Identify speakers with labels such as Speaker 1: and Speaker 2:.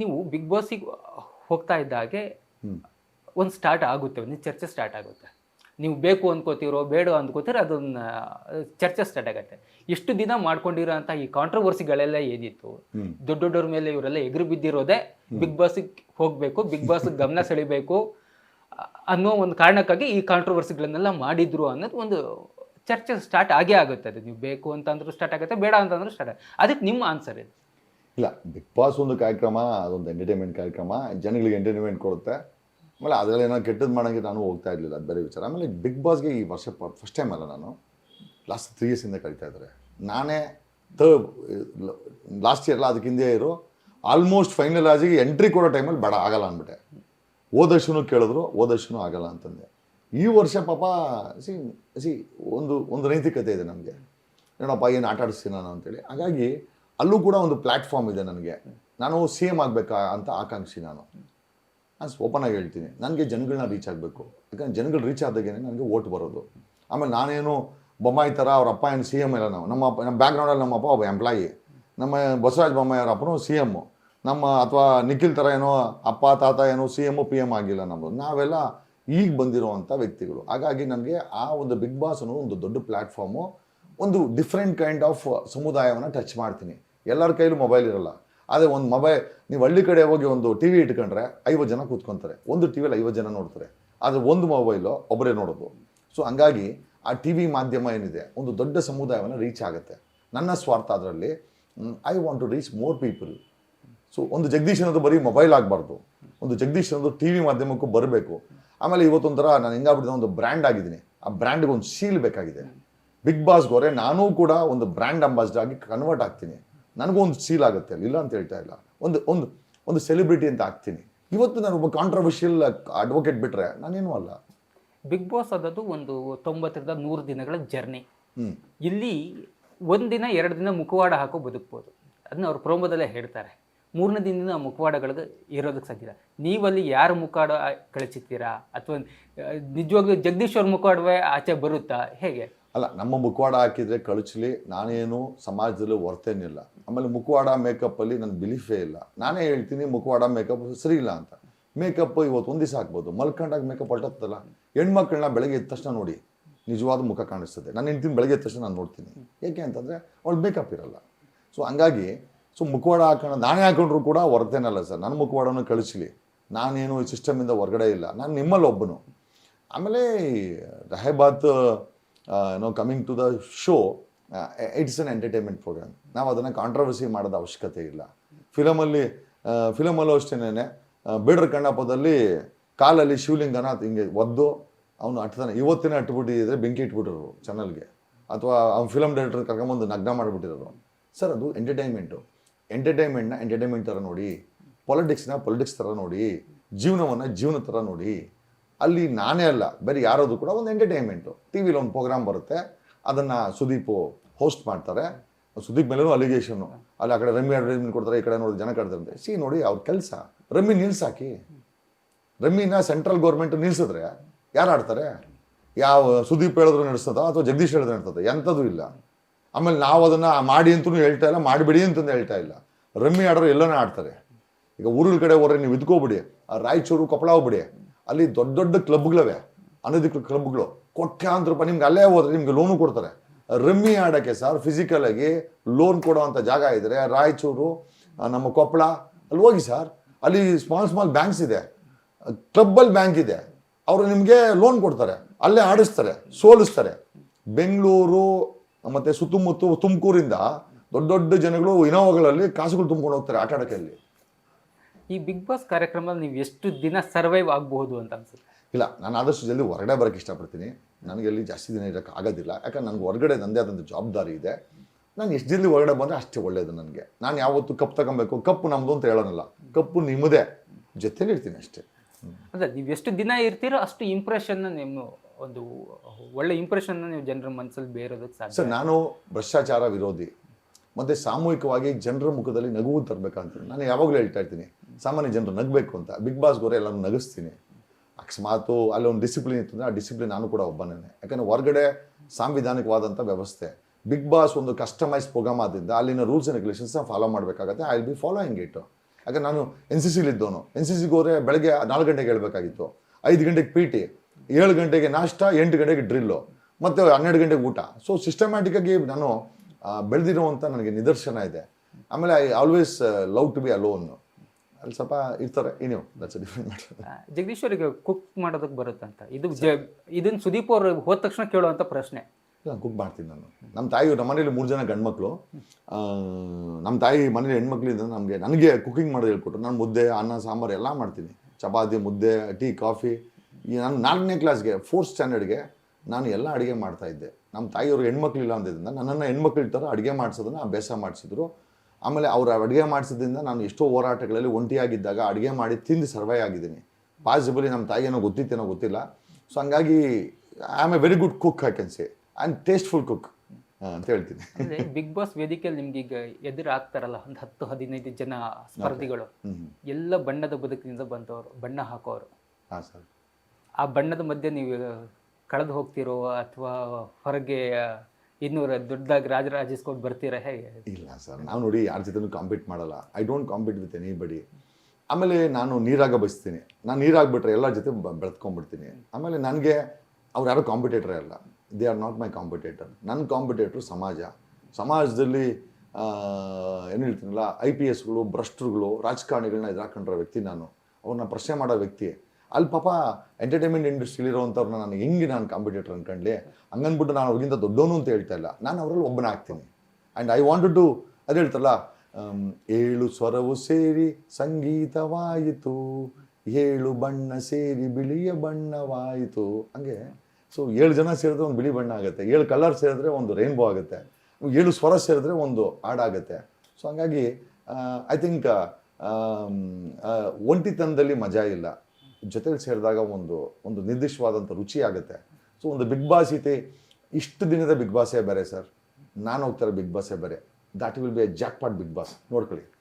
Speaker 1: ನೀವು ಬಿಗ್ ಬಾಸಿಗೆ ಹೋಗ್ತಾ ಇದ್ದಾಗೆ. ಒಂದು ಸ್ಟಾರ್ಟ್ ಆಗುತ್ತೆ ಒಂದು ಚರ್ಚೆ ಸ್ಟಾರ್ಟ್ ಆಗುತ್ತೆ. ನೀವು ಬೇಕು ಅಂದ್ಕೋತಿರೋ ಬೇಡ ಅಂದ್ಕೋತೀರೋ ಅದನ್ನ ಚರ್ಚೆ ಸ್ಟಾರ್ಟ್ ಆಗುತ್ತೆ. ಎಷ್ಟು ದಿನ ಮಾಡ್ಕೊಂಡಿರೋ ಅಂತ ಈ ಕಾಂಟ್ರವರ್ಸಿಗಳೆಲ್ಲ ಏನಿತ್ತು? ದೊಡ್ಡ ದೊಡ್ಡವ್ರ ಮೇಲೆ ಇವರೆಲ್ಲ ಎಗರು ಬಿದ್ದಿರೋದೇ ಬಿಗ್ ಬಾಸಿಗೆ ಹೋಗಬೇಕು ಬಿಗ್ ಬಾಸ್ ಗಮನ ಸೆಳಿಬೇಕು ಅನ್ನೋ ಒಂದು ಕಾರಣಕ್ಕಾಗಿ ಈ ಕಾಂಟ್ರವರ್ಸಿಗಳನ್ನೆಲ್ಲ ಮಾಡಿದ್ರು ಅನ್ನೋದು ಒಂದು ಚರ್ಚೆ ಸ್ಟಾರ್ಟ್ ಆಗೇ ಆಗುತ್ತೆ. ಅದು ನೀವು ಬೇಕು ಅಂತಂದ್ರೂ ಸ್ಟಾರ್ಟ್ ಆಗುತ್ತೆ ಬೇಡ ಅಂತಂದ್ರೂ ಸ್ಟಾರ್ಟ್ ಅದಕ್ಕೆ ನಿಮ್ಮ ಆನ್ಸರ್ ಇದು.
Speaker 2: ಇಲ್ಲ ಬಿಗ್ ಬಾಸ್ ಒಂದು ಕಾರ್ಯಕ್ರಮ, ಅದೊಂದು ಎಂಟರ್ಟೈನ್ಮೆಂಟ್ ಕಾರ್ಯಕ್ರಮ, ಜನಗಳಿಗೆ ಎಂಟರ್ಟೈನ್ಮೆಂಟ್ ಕೊಡುತ್ತೆ. ಆಮೇಲೆ ಅದರಲ್ಲಿ ಏನೋ ಕೆಟ್ಟದ್ದು ಮಾಡೋಂಗೆ ನಾನು ಹೋಗ್ತಾ ಇರಲಿಲ್ಲ, ಅದು ಬೇರೆ ವಿಚಾರ. ಆಮೇಲೆ ಬಿಗ್ ಬಾಸ್ಗೆ ಈ ವರ್ಷ ಫಸ್ಟ್ ಟೈಮ್ ಅಲ್ಲ ನಾನು. ಲಾಸ್ಟ್ ತ್ರೀ ಇಯರ್ಸಿಂದ ಕರಿತಾ ಇದ್ದಾರೆ. ನಾನೇ ತ ಲಾಸ್ಟ್ ಇಯರ್ ಅದಕ್ಕೆ ಹಿಂದೆ ಇರೋ ಆಲ್ಮೋಸ್ಟ್ ಫೈನಲ್ ಆಜಿಗೆ ಎಂಟ್ರಿ ಕೊಡೋ ಟೈಮಲ್ಲಿ ಬಡ, ಆಗಲ್ಲ ಅಂದ್ಬಿಟ್ಟೆ. ಹೋದಷ್ಟು ಕೇಳಿದ್ರು, ಓದರ್ಶನೂ ಆಗಲ್ಲ ಅಂತಂದೆ. ಈ ವರ್ಷ ಪಾಪ ಸಿ ಸಿ ಒಂದು ಒಂದು ನೈತಿಕತೆ ಇದೆ ನಮಗೆ. ಏನಪ್ಪ, ಏನು ಆಟ ಆಡಿಸ್ತೀನಿ ನಾನು ಅಂತೇಳಿ. ಹಾಗಾಗಿ ಅಲ್ಲೂ ಕೂಡ ಒಂದು ಪ್ಲ್ಯಾಟ್ಫಾರ್ಮ್ ಇದೆ ನನಗೆ. ನಾನು ಸಿ ಎಂ ಆಗಬೇಕಾ ಅಂತ ಆಕಾಂಕ್ಷಿ ನಾನು. ನಾನು ಓಪನ್ ಆಗಿ ಹೇಳ್ತೀನಿ. ನನಗೆ ಜನಗಳನ್ನ ರೀಚ್ ಆಗಬೇಕು. ಯಾಕಂದ್ರೆ ಜನಗಳು ರೀಚ್ ಆದಾಗೇನೆ ನನಗೆ ಓಟ್ ಬರೋದು. ಆಮೇಲೆ ನಾನೇನು ಬೊಮ್ಮಾಯಿ ಥರ ಅವ್ರ ಅಪ್ಪ ಏನು ಸಿ ಎಂ ಇಲ್ಲ ನಾವು. ನಮ್ಮ ಅಪ್ಪ, ನಮ್ಮ ಬ್ಯಾಕ್ಗ್ರೌಂಡಲ್ಲಿ ನಮ್ಮ ಅಪ್ಪ ಒಬ್ಬ ಎಂಪ್ಲಾಯಿ ನಮ್ಮ ಬಸವರಾಜ ಬೊಮ್ಮಾಯಿ ಅವ್ರ ಅಪ್ಪನೂ ಸಿ ಎಮ್ಮು ನಮ್ಮ ಅಥವಾ ನಿಖಿಲ್ ಥರ ಏನೋ ಅಪ್ಪ, ತಾತ ಏನೋ ಸಿ ಎಮ್ಮು ಪಿ ಎಂ ಆಗಿಲ್ಲ ನಮ್ಮದು ನಾವೆಲ್ಲ ಈಗ ಬಂದಿರುವಂಥ ವ್ಯಕ್ತಿಗಳು. ಹಾಗಾಗಿ ನನಗೆ ಆ ಒಂದು ಬಿಗ್ ಬಾಸ್ ಅನ್ನೋ ಒಂದು ದೊಡ್ಡ ಪ್ಲ್ಯಾಟ್ಫಾರ್ಮು ಒಂದು ಡಿಫ್ರೆಂಟ್ ಕೈಂಡ್ ಆಫ್ ಸಮುದಾಯವನ್ನು ಟಚ್ ಮಾಡ್ತೀನಿ. ಎಲ್ಲರ ಕೈಲೂ ಮೊಬೈಲ್ ಇರಲ್ಲ. ಆದರೆ ಒಂದು ಮೊಬೈಲ್ ನೀವು ಹಳ್ಳಿ ಕಡೆ ಹೋಗಿ ಒಂದು ಟಿ ವಿ ಇಟ್ಕೊಂಡ್ರೆ ಐವತ್ತು ಜನ ಕೂತ್ಕೊಂತಾರೆ. ಒಂದು ಟಿ ವಿಲಿ ಐವತ್ತು ಜನ ನೋಡ್ತಾರೆ. ಆದರೆ ಒಂದು ಮೊಬೈಲು ಒಬ್ಬರೇ ನೋಡೋದು. ಸೊ ಹಂಗಾಗಿ ಆ ಟಿ ವಿ ಮಾಧ್ಯಮ ಏನಿದೆ, ಒಂದು ದೊಡ್ಡ ಸಮುದಾಯವನ್ನು ರೀಚ್ ಆಗುತ್ತೆ. ನನ್ನ ಸ್ವಾರ್ಥ ಅದರಲ್ಲಿ. I want to reach more people so ಒಂದು ಜಗದೀಶ್ ಅನ್ನೋದು ಬರೀ ಮೊಬೈಲ್ ಆಗಬಾರ್ದು. ಒಂದು ಜಗದೀಶ್ ಅನ್ನೋದು ಟಿ ವಿ ಮಾಧ್ಯಮಕ್ಕೂ ಬರಬೇಕು. ಆಮೇಲೆ ಇವತ್ತೊಂಥರ ನಾನು ಹೆಂಗಾಗ್ಬಿಟ್ಟಿದೆ ಒಂದು ಬ್ರ್ಯಾಂಡ್ ಆಗಿದ್ದೀನಿ. ಆ ಬ್ರ್ಯಾಂಡ್ಗೆ ಒಂದು ಸೀಲ್ ಬೇಕಾಗಿದೆ. ಬಿಗ್ ಬಾಸ್ಗೋರೆ ನಾನೂ ಕೂಡ ಒಂದು ಬ್ರ್ಯಾಂಡ್ ಅಂಬಾಸಿಡರ್ ಆಗಿ ಕನ್ವರ್ಟ್ ಆಗ್ತೀನಿ. ನನಗೂ ಒಂದು ಸೀಲ್ ಆಗುತ್ತೆ ಅಲ್ಲಿ ಇಲ್ಲ ಅಂತ ಹೇಳ್ತಾ ಇಲ್ಲ. ಒಂದು ಒಂದು ಒಂದು ಸೆಲೆಬ್ರಿಟಿ ಅಂತ ಆಗ್ತೀನಿ ಇವತ್ತು ನಾನು ಒಬ್ಬ ಕಾಂಟ್ರವರ್ಷಿಯಲ್ ಅಡ್ವೊಕೇಟ್ ಬಿಟ್ಟರೆ ನಾನೇನು ಅಲ್ಲ.
Speaker 1: ಬಿಗ್ ಬಾಸ್ ಅದದು ಒಂದು ತೊಂಬತ್ತರಿಂದ ನೂರು ದಿನಗಳ ಜರ್ನಿ ಇಲ್ಲಿ ಒಂದಿನ ಎರಡು ದಿನ ಮುಖವಾಡ ಹಾಕೋ ಬದುಕ್ಬೋದು. ಅದನ್ನ ಅವ್ರು ಪ್ರೋಮೋದಲ್ಲೇ ಹೇಳ್ತಾರೆ. ಮೂರನೇ ದಿನದಿಂದ ಮುಖವಾಡಗಳಿಗೆ ಇರೋದಕ್ಕೆ ಸಾಧ್ಯ ನೀವಲ್ಲಿ ಯಾರು ಮುಖವಾಡ ಕಳಿಸಿತ್ತೀರಾ ಅಥವಾ ನಿಜವಾಗ್ಲೂ ಜಗದೀಶ್ ಅವ್ರ ಮುಖವಾಡವೇ ಆಚೆ ಬರುತ್ತಾ? ಹೇಗೆ?
Speaker 2: ಅಲ್ಲ, ನಮ್ಮ ಮುಖವಾಡ ಹಾಕಿದ್ರೆ ಕಳಚಲಿ, ನಾನೇನು ಸಮಾಜದಲ್ಲಿ ಹೊರ್ತೇನಿಲ್ಲ ಆಮೇಲೆ ಮುಖವಾಡ ಮೇಕಪ್ಪಲ್ಲಿ ನನ್ನ ಬಿಲೀಫೇ ಇಲ್ಲ. ನಾನೇ ಹೇಳ್ತೀನಿ ಮುಖವಾಡ ಮೇಕಪ್ ಸರಿ ಇಲ್ಲ ಅಂತ. ಮೇಕಪ್ ಇವತ್ತು ಒಂದು ದಿವಸ ಹಾಕ್ಬೋದು ಮಲ್ಕೊಂಡಾಗ ಮೇಕಪ್ ಹೊರಟತ್ತಲ್ಲ ಹೆಣ್ಮಕ್ಳನ್ನ ಬೆಳಗ್ಗೆ ಎದ್ದ ತಕ್ಷಣ ನೋಡಿ, ನಿಜವಾದ ಮುಖ ಕಾಣಿಸ್ತದೆ. ನಾನು ಹೆಂಡ್ತೀನಿ ಬೆಳಗ್ಗೆ ಎದ್ದ ತಕ್ಷಣ ನಾನು ನೋಡ್ತೀನಿ. ಏಕೆ ಅಂತಂದರೆ, ಅವಳು ಮೇಕಪ್ ಇರಲ್ಲ. ಸೊ ಹಂಗಾಗಿ ಸೊ ಮುಖವಾಡ ಹಾಕೋಣ, ನಾನೇ ಹಾಕೊಂಡ್ರು ಕೂಡ ಹೊರತೇನಲ್ಲ ಸರ್. ನನ್ನ ಮುಖವಾಡನ ಕಳಿಸಲಿ ನಾನೇನು ಈ ಸಿಸ್ಟಮಿಂದ ಹೊರಗಡೆ ಇಲ್ಲ. ನಾನು ನಿಮ್ಮಲ್ಲಿ ಒಬ್ಬನು ಆಮೇಲೆ ರಹೇಬಾತ್ no coming to the show it's an entertainment programme ನಾವು ಅದನ್ನು ಕಾಂಟ್ರವರ್ಸಿ ಮಾಡೋದ ಅವಶ್ಯಕತೆ ಇಲ್ಲ. ಫಿಲಮಲ್ಲಿ ಫಿಲಮಲ್ಲೂ ಅಷ್ಟೇನೆ ಬೇಡ್ರ ಕಣ್ಣಪ್ಪದಲ್ಲಿ ಕಾಲಲ್ಲಿ ಶಿವಲಿಂಗನ ಹಿಂಗೆ ಒದ್ದು ಅವನು ಅಟ್ತಾನೆ, ಇವತ್ತಿನ ಅಟ್ಬಿಟ್ಟಿದ್ರೆ ಬೆಂಕಿ ಇಟ್ಬಿಟ್ಟಿರೋರು ಚಾನಲ್ಗೆ ಅಥವಾ ಅವ್ನು ಫಿಲಮ್ ಡೈರೆಕ್ಟರ್ ಕರ್ಕೊಂಬಂದು ನಗ್ನ ಮಾಡಿಬಿಟ್ಟಿರೋರು. ಸರ್ ಅದು ಎಂಟರ್ಟೈನ್ಮೆಂಟು ಎಂಟರ್ಟೈನ್ಮೆಂಟ್ನ ಎಂಟರ್ಟೈನ್ಮೆಂಟ್ ಥರ ನೋಡಿ ಪೊಲಿಟಿಕ್ಸ್ನ ಪೊಲಿಟಿಕ್ಸ್ ಥರ ನೋಡಿ, ಜೀವನವನ್ನು ಜೀವನ ಥರ ನೋಡಿ. ಅಲ್ಲಿ ನಾನೇ ಅಲ್ಲ, ಬೇರೆ ಯಾರೋದು ಕೂಡ ಒಂದು ಎಂಟರ್ಟೈನ್ಮೆಂಟು ಟಿ ವಿಲಿ ಒಂದು ಪ್ರೋಗ್ರಾಮ್ ಬರುತ್ತೆ, ಅದನ್ನು ಸುದೀಪ್ ಹೋಸ್ಟ್ ಮಾಡ್ತಾರೆ. ಸುದೀಪ್ ಮೇಲೂ ಅಲಿಗೇಷನ್ನು ಅಲ್ಲಿ ಆ ಕಡೆ ರಮ್ಮಿ ಅಡ್ವರ್ಟೈಸ್ಮೆಂಟ್ ಕೊಡ್ತಾರೆ, ಈ ಕಡೆ ನೋಡಿ ಜನ ಕಟ್ತಾರೆ ಸಿ ನೋಡಿ ಅವ್ರ ಕೆಲಸ. ರಮ್ಮಿ ನಿಲ್ಸಾಕಿ. ರಮ್ಮಿನ ಸೆಂಟ್ರಲ್ ಗೌರ್ಮೆಂಟ್ ನಿಲ್ಸಿದ್ರೆ ಯಾರು ಆಡ್ತಾರೆ? ಯಾವ ಸುದೀಪ್ ಹೇಳಿದ್ರು ನಡೆಸ್ತದ ಅಥವಾ ಜಗದೀಶ್ ಹೇಳಿದ್ರೆ ನಡ್ತದೆ ಎಂಥದ್ದು ಇಲ್ಲ. ಆಮೇಲೆ ನಾವು ಅದನ್ನು ಮಾಡಿ ಅಂತೂ ಹೇಳ್ತಾ ಇಲ್ಲ, ಮಾಡಿಬಿಡಿ ಅಂತಂದು ಹೇಳ್ತಾ ಇಲ್ಲ. ರಮ್ಮಿ ಆಡೋರು ಎಲ್ಲನೂ ಆಡ್ತಾರೆ. ಈಗ ಊರುಗಳ ಕಡೆ ಹೋದ್ರೆ ನೀವು ಇದ್ಕೋಬಿಡಿ. ರಾಯಚೂರು, ಕೊಪ್ಪಳ ಹೋಗ್ಬಿಡಿ. ಅಲ್ಲಿ ದೊಡ್ಡ ದೊಡ್ಡ ಕ್ಲಬ್ಗಳವೆ, ಅನಧಿಕೃತ ಕ್ಲಬ್ಗಳು. ಕೋಟ್ಯಾಂತರ ರೂಪಾಯಿ ನಿಮ್ಗೆ ಅಲ್ಲೇ ಹೋದ್ರೆ ನಿಮ್ಗೆ ಲೋನು ಕೊಡ್ತಾರೆ. ರಮ್ಮಿ ಆಡೋಕ್ಕೆ ಸರ್ ಫಿಸಿಕಲ್ ಆಗಿ ಲೋನ್ ಕೊಡುವಂಥ ಜಾಗ ಇದ್ದರೆ ರಾಯಚೂರು ನಮ್ಮ ಕೊಪ್ಪಳ, ಅಲ್ಲಿ ಹೋಗಿ ಸರ್ ಅಲ್ಲಿ ಸ್ಮಾಲ್ ಸ್ಮಾಲ್ ಬ್ಯಾಂಕ್ಸ್ ಇದೆ. ಕ್ಲಬ್ಬಲ್ಲಿ ಬ್ಯಾಂಕ್ ಇದೆ. ಅವರು ನಿಮಗೆ ಲೋನ್ ಕೊಡ್ತಾರೆ. ಅಲ್ಲೇ ಆಡಿಸ್ತಾರೆ, ಸೋಲಿಸ್ತಾರೆ. ಬೆಂಗಳೂರು, ಮತ್ತೆ ಸುತ್ತಮುತ್ತ ತುಮಕೂರಿಂದ ದೊಡ್ಡ ದೊಡ್ಡ ಜನಗಳು ಇನೋವಾಗಳಲ್ಲಿ ಕಾಸುಗಳು ತುಂಬ್ಕೊಂಡು ಹೋಗ್ತಾರೆ ಆಟ ಆಡೋಕ್ಕೆ ಅಲ್ಲಿ.
Speaker 1: ಈ ಬಿಗ್ ಬಾಸ್ ಕಾರ್ಯಕ್ರಮದಲ್ಲಿ ನೀವು ಎಷ್ಟು ದಿನ ಸರ್ವೈವ್ ಆಗಬಹುದು ಅಂತ ಅನ್ಸುತ್ತೆ?
Speaker 2: ಇಲ್ಲ ನಾನು ಆದಷ್ಟು ಜಲ್ದಿ ಹೊರಗಡೆ ಬರೋಕ್ಕೆ ಇಷ್ಟಪಡ್ತೀನಿ. ನನಗೆ ಅಲ್ಲಿ ಜಾಸ್ತಿ ದಿನ ಇರೋಕ್ಕೆ ಆಗೋದಿಲ್ಲ. ಯಾಕಂದ್ರೆ ನನಗೆ ಹೊರಗಡೆ ನನ್ನದೇ ಆದಂಥ ಜವಾಬ್ದಾರಿ ಇದೆ. ನಾನು ಎಷ್ಟು ಜಲ್ದಿ ಹೊರಗಡೆ ಬಂದರೆ ಅಷ್ಟೇ ಒಳ್ಳೆಯದು ನನಗೆ. ನಾನು ಯಾವತ್ತು ಕಪ್ ತಗೊಬೇಕು ಕಪ್ಪು ನಮ್ಮದು ಅಂತ ಹೇಳೋನಲ್ಲ ಕಪ್ಪು ನಿಮ್ಮದೇ. ಜೊತೆಲಿ ಇರ್ತೀನಿ ಅಷ್ಟೇ.
Speaker 1: ಅಂದರೆ ನೀವು ಎಷ್ಟು ದಿನ ಇರ್ತೀರೋ ಅಷ್ಟು ಇಂಪ್ರೆಷನ್ನ ನಿಮ್ಮ ಒಂದು ಒಳ್ಳೆ ಇಂಪ್ರೆಷನ್ನ ನೀವು ಜನರ ಮನಸ್ಸಲ್ಲಿ ಬೇರೋದಕ್ಕೆ ಸಾಧ್ಯ
Speaker 2: ಸರ್ ನಾನು ಭ್ರಷ್ಟಾಚಾರ ವಿರೋಧಿ. ಮತ್ತು ಸಾಮೂಹಿಕವಾಗಿ ಜನರ ಮುಖದಲ್ಲಿ ನಗುವು ತರಬೇಕಂತ ನಾನು ಯಾವಾಗಲೂ ಹೇಳ್ತಾ ಇರ್ತೀನಿ ಸಾಮಾನ್ಯ ಜನರು ನಗಬೇಕು ಅಂತ. ಬಿಗ್ ಬಾಸ್ ಗೋರೆ ಎಲ್ಲರೂ ನಗಿಸ್ತೀನಿ. ಅಕಸ್ಮಾತು ಅಲ್ಲಿ ಒಂದು ಡಿಸಿಪ್ಲಿನ್ ಇತ್ತು ಅಂದರೆ ಆ ಡಿಸಿಪ್ಲಿನ್ ನಾನು ಕೂಡ ಒಬ್ಬನೇ ಯಾಕಂದರೆ ಹೊರಗಡೆ ಸಾಂವಿಧಾನಿಕವಾದಂಥ ವ್ಯವಸ್ಥೆ. ಬಿಗ್ ಬಾಸ್ ಒಂದು ಕಸ್ಟಮೈಸ್ ಪ್ರೋಗ್ರಾಮ್ ಆದ್ದರಿಂದ ಅಲ್ಲಿನ ರೂಲ್ಸ್ ಆ್ಯಂಡ್ ರೆಗ್ಯುಲೇಷನ್ಸ್ನ ಫಾಲೋ ಮಾಡಬೇಕಾಗತ್ತೆ. I will be following it ಯಾಕಂದರೆ ನಾನು ಎನ್ ಸಿ ಸಿಲಿದ್ದವನು ಎನ್ ಸಿ ಸಿಗೆ ಹೋದರೆ ಬೆಳಗ್ಗೆ ನಾಲ್ಕು ಗಂಟೆಗೆ ಹೇಳಬೇಕಾಗಿತ್ತು. ಐದು ಗಂಟೆಗೆ ಪಿ ಟಿ ಏಳು ಗಂಟೆಗೆ ನಾಷ್ಟ, ಎಂಟು ಗಂಟೆಗೆ ಡ್ರಿಲ್ಲು ಮತ್ತು ಹನ್ನೆರಡು ಗಂಟೆಗೆ ಊಟ. ಸೊ ಸಿಸ್ಟಮ್ಯಾಟಿಕ್ಕಾಗಿ ನಾನು ಬೆಳೆದಿರುವಂಥ ನನಗೆ ನಿದರ್ಶನ ಇದೆ. ಆಮೇಲೆ I always love to be alone ಅಲ್ಲಿ ಸ್ವಲ್ಪ ಇರ್ತಾರೆ ನೀವು ದಟ್ಸ್ ಡಿಫ್ರೆಂಟ್ ಮ್ಯಾಟರ್
Speaker 1: ಜಗದೀಶ್ ಅವರಿಗೆ ಕುಕ್ ಮಾಡೋದಕ್ಕೆ ಬರುತ್ತಂತ. ಇದು ಜ- ಇದನ್ನ ಸುದೀಪ್ ಅವರು ಹೋದ ತಕ್ಷಣ ಕೇಳುವಂಥ ಪ್ರಶ್ನೆ.
Speaker 2: ನಾನು ಕುಕ್ ಮಾಡ್ತೀನಿ ನಾನು. ನಮ್ಮ ತಾಯಿ ನಮ್ಮ ಮನೇಲಿ ಮೂರು ಜನ ಗಂಡ್ಮಕ್ಳು. ನಮ್ಮ ತಾಯಿ ಮನೇಲಿ ಹೆಣ್ಮಕ್ಳಿಂದ ನಮಗೆ ನನಗೆ ಕುಕಿಂಗ್ ಮಾಡೋದು ಹೇಳ್ಕೊಟ್ರು. ನಾನು ಮುದ್ದೆ ಅನ್ನ ಸಾಂಬಾರು ಎಲ್ಲ ಮಾಡ್ತೀನಿ. ಚಪಾತಿ ಮುದ್ದೆ ಟೀ ಕಾಫಿ. ಈ ನಾನು ನಾಲ್ಕನೇ ಕ್ಲಾಸ್ಗೆ ಫೋರ್ತ್ ಸ್ಟ್ಯಾಂಡರ್ಡ್ಗೆ ನಾನು ಎಲ್ಲ ಅಡುಗೆ ಮಾಡ್ತಾ ಇದ್ದೆ. ನಮ್ಮ ತಾಯಿಯವರು ಹೆಣ್ಮಕ್ಳಿಲ್ಲ ಅಂದಿದ್ದರಿಂದ ನನ್ನನ್ನು ಹೆಣ್ಮಕ್ಳು ಥರ ಅಡುಗೆ ಮಾಡಿಸೋದನ್ನು ಅಭ್ಯಾಸ ಮಾಡಿಸಿದ್ರು. ಆಮೇಲೆ ಅವ್ರು ಅಡುಗೆ ಮಾಡಿಸೋದ್ರಿಂದ ನಾನು ಎಷ್ಟೋ ಹೋರಾಟಗಳಲ್ಲಿ ಒಂಟಿಯಾಗಿದ್ದಾಗ ಅಡುಗೆ ಮಾಡಿ ತಿಂದು ಸರ್ವೈ ಆಗಿದ್ದೀನಿ. ಪಾಸಿಬಲಿ ನಮ್ಮ ತಾಯಿಗೇನೋ ಗೊತ್ತಿತ್ತೇನೋ ಗೊತ್ತಿಲ್ಲ. ಸೊ ಹಂಗಾಗಿ I am a very good cook I can say and tasteful cook ಅಂತ ಹೇಳ್ತೀನಿ.
Speaker 1: ಅಂದ್ರೆ ಬಿಗ್ ಬಾಸ್ ವೇದಿಕೆಯಲ್ಲಿ ನಿಮ್ಗೆ ಈಗ ಎದುರು ಆಗ್ತಾರಲ್ಲ ಒಂದು ಹತ್ತು ಹದಿನೈದು ಜನ ಸ್ಪರ್ಧಿಗಳು. ಎಲ್ಲ ಬಣ್ಣದ ಬದುಕಿನಿಂದ ಬಂದವರು ಬಣ್ಣ ಹಾಕೋರು.
Speaker 2: ಹಾಂ ಸರ್.
Speaker 1: ಆ ಬಣ್ಣದ ಮಧ್ಯೆ ನೀವು ಕಳೆದು ಹೋಗ್ತಿರೋ ಅಥವಾ ಹೊರಗೆ ಇನ್ನೂರ ದೊಡ್ಡದಾಗಿ ರಾಜರಾಜಿಸ್ಕೊಂಡು ಬರ್ತೀರಾ ಹೇಗೆ?
Speaker 2: ಇಲ್ಲ ಸರ್, ನಾವು ನೋಡಿ ಯಾರ ಜೊತೆನೂ ಕಾಂಪೀಟ್ ಮಾಡಲ್ಲ. I don't compete with anybody ಆಮೇಲೆ ನಾನು ನೀರಾಗ ಬಯಸ್ತೀನಿ. ನಾನು ನೀರಾಗ್ಬಿಟ್ರೆ ಎಲ್ಲರ ಜೊತೆ ಬೆಳೆದ್ಕೊಂಡ್ಬಿಡ್ತೀನಿ. ಆಮೇಲೆ ನನಗೆ ಅವ್ರು ಯಾರು ಕಾಂಪಿಟೇಟರೇ ಅಲ್ಲ. They are not my competitor ನನ್ನ ಕಾಂಪಿಟೇಟ್ರು ಸಮಾಜ. ಸಮಾಜದಲ್ಲಿ ಏನು ಹೇಳ್ತೀನಲ್ಲ ಐ ಪಿ ಎಸ್ಗಳು ಭ್ರಷ್ಟರುಗಳು ರಾಜಕಾರಣಿಗಳನ್ನ ಎದುರಾಕೊಂಡ್ರ ವ್ಯಕ್ತಿ ನಾನು. ಅವ್ರನ್ನ ಪ್ರಶ್ನೆ ಮಾಡೋ ವ್ಯಕ್ತಿ. ಅಲ್ಲಿ ಪಾಪ ಎಂಟರ್ಟೈನ್ಮೆಂಟ್ ಇಂಡಸ್ಟ್ರಿಲಿರೋವಂಥವ್ರನ್ನ ನಾನು ಹೆಂಗೆ ನಾನು ಕಾಂಪಿಟೇಟರ್ ಅನ್ಕೊಂಡ್ಲಿ? ಹಂಗನ್ಬಿಟ್ಟು ನಾನು ಅವ್ರಿಗಿಂತ ದೊಡ್ಡವನು ಅಂತ ಹೇಳ್ತಾ ಇಲ್ಲ. ನಾನು ಅವರಲ್ಲಿ ಒಬ್ಬನ ಆಗ್ತೀನಿ. ಆ್ಯಂಡ್ ಐ ವಾಂಟೆಡ್ ಟು ಅದು ಹೇಳ್ತಲ್ಲ ಏಳು ಸ್ವರವು ಸೇರಿ ಸಂಗೀತವಾಯಿತು, ಏಳು ಬಣ್ಣ ಸೇರಿ ಬಿಳಿಯ ಬಣ್ಣವಾಯಿತು. ಹಂಗೆ ಸೊ ಏಳು ಜನ ಸೇರಿದ್ರೆ ಒಂದು ಬಿಳಿ ಬಣ್ಣ ಆಗುತ್ತೆ, ಏಳು ಕಲರ್ ಸೇರಿದ್ರೆ ಒಂದು ರೈನ್ಬೋ ಆಗುತ್ತೆ, ಏಳು ಸ್ವರ ಸೇರಿದ್ರೆ ಒಂದು ಹಾಡಾಗುತ್ತೆ ಸೊ ಹಂಗಾಗಿ ಐ ಥಿಂಕ್ ಒಂಟಿತನದಲ್ಲಿ ಮಜಾ ಇಲ್ಲ. ಜೊತೆಲಿ ಸೇರಿದಾಗ ಒಂದು ಒಂದು ನಿರ್ದಿಷ್ಟವಾದಂಥ ರುಚಿ ಆಗುತ್ತೆ ಸೊ ಒಂದು ಬಿಗ್ ಬಾಸ್ ಇತಿ ಇಷ್ಟು ದಿನದ ಬಿಗ್ ಬಾಸೇ ಬೇರೆ ಸರ್. ನಾನು ಹೋಗ್ತಾರೆ ಬಿಗ್ ಬಾಸೇ ಬೇರೆ. That will be a jackpot Bigg Boss ನೋಡ್ಕೊಳ್ಳಿ.